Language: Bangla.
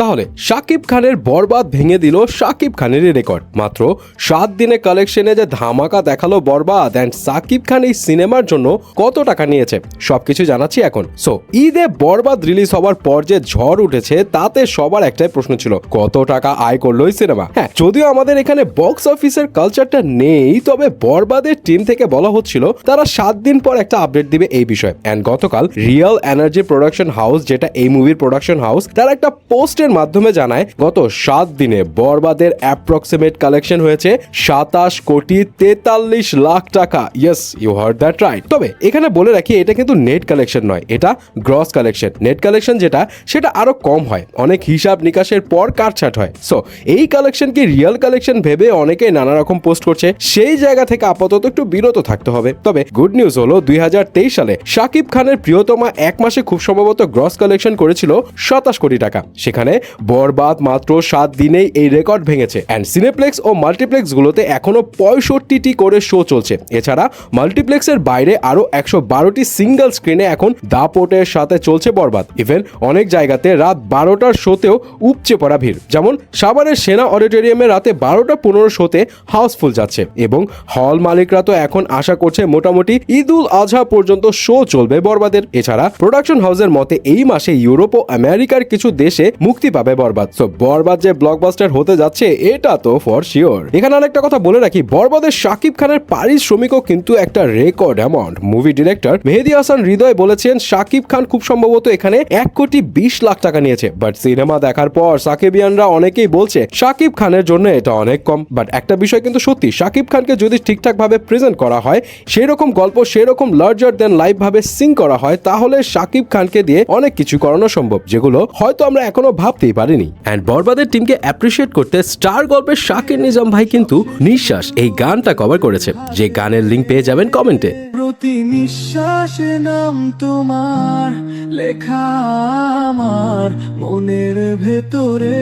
তাহলে শাকিব খানের বরবাদ ভেঙে দিল শাকিব খানেরই রেকর্ড মাত্র সাত দিনে কালেকশনে যে ধামাকা দেখাল বরবাদ অ্যান্ড সাকিব খান এই সিনেমার জন্য কত টাকা নিয়েছে, সবকিছু জানাচ্ছি এখন। সো ঈদে বরবাদ রিলিজ হওয়ার পর যে ঝড় উঠেছে, তাতে সবার একটাই প্রশ্ন ছিল, কত টাকা আয় করল এই সিনেমা হ্যাঁ যদিও আমাদের এখানে বক্স অফিসের কালচারটা নেই, তবে বরবাদের টিম থেকে বলা হচ্ছিল, তারা সাত দিন পর একটা আপডেট দিবে এই বিষয়ে। অ্যান্ড গতকাল রিয়েল এনার্জি প্রোডাকশন হাউস যেটা এই মুভির প্রোডাকশন হাউস তারা একটা পোস্টের মাধ্যমে জানায়, গত সাত দিনে বরবাদের অ্যাপ্রক্সিমেট কালেকশন হয়েছে সাতাশ কোটি তেতাল্লিশ লাখ টাকা। Yes you heard that right তবে এখানে বলে রাখি, এটা কিন্তু নেট কালেকশন নয়, এটা গ্রস কালেকশন নেট কালেকশন যেটা, সেটা আরও কম হয়, অনেক হিসাব নিকাশের পর কাটছাট হয়। সো এই কালেকশনকে রিয়েল কালেকশন ভেবে অনেকে নানা রকম পোস্ট করছে, সেই জায়গা থেকে আপাতত একটু বিরত থাকতে হবে। তবে গুড নিউজ হলো, দুই হাজার তেইশ সালে শাকিব খানের প্রিয়তমা এক মাসে খুব সম্ভবত গ্রস কালেকশন করেছিল সাতাশ কোটি টাকা। সেখানে বরবাদ মাত্র সাত দিনেই এই রেকর্ড ভেঙেছে। অ্যান্ড সিনেপ্লেক্স ও মাল্টিপ্লেক্স গুলোতে এখনও পঁয়ষট্টিটি করে শো চলছে। এছাড়া মাল্টিপ্লেক্সের বাইরে আরও একশো বারোটি সিঙ্গেল স্ক্রিনে এখন দাপটের সাথে চলছে বরবাদ। ইভেন অনেক জায়গাতে রাত বারোটার শোতেও উপচে পড়া ভিড়। যেমন সাভারের সেনা অডিটোরিয়ামে রাতে বারোটা পনেরো শোতে হাউসফুল যাচ্ছে। এবং হল মালিকরা তো এখন আশা করছে মোটামুটি ঈদ উল আজহা পর্যন্ত শো চলবে বরবাদের। এছাড়া প্রোডাকশন হাউসের মতে এই মাসে ইউরোপ ও আমেরিকার কিছু দেশে মুক্তি পাবে বরবাদ? তো বরবাদ যে ব্লকবাস্টার হতে যাচ্ছে, এটা তো ফর শিওর এখানে আরেকটা কথা বলে রাখি বরবাদের শাকিব খানের পারিশ্রমিকও কিন্তু একটা record amount movie director Mehedi Hasan Hridoy বলেছেন, শাকিব খান খুব সম্ভবত এখানে এক কোটি বিশ লাখ টাকা নিয়েছে। বাট সিনেমা দেখার পর সাকিবিয়ানরা অনেকেই বলছে, শাকিব খানের জন্য এটা অনেক কম। বাট একটা বিষয় কিন্তু সত্যি, শাকিব খানকে যদি ঠিকঠাক ভাবে প্রেজেন্ট করা হয়, সেরকম গল্প, সেরকম লার্জার দেন লাইভ ভাবে সিং করা হয়, তাহলে শাকিব খানকে দিয়ে অনেক কিছু করানো সম্ভব। যেগুলো হয়তো আমরা এখনও ভাবতেই পারিনি। অ্যান্ড বরবাদের টিমকে অ্যাপ্রিসিয়েট করতে স্টার গল্পের শাকির নিজাম ভাই কিন্তু নিঃশ্বাস এই গানটা কভার করেছে। যে গানের লিঙ্ক পেয়ে যাবেন কমেন্টে প্রতি নিঃশ্বাসে নাম তোমার লেখা আমার মনের ভেতরে।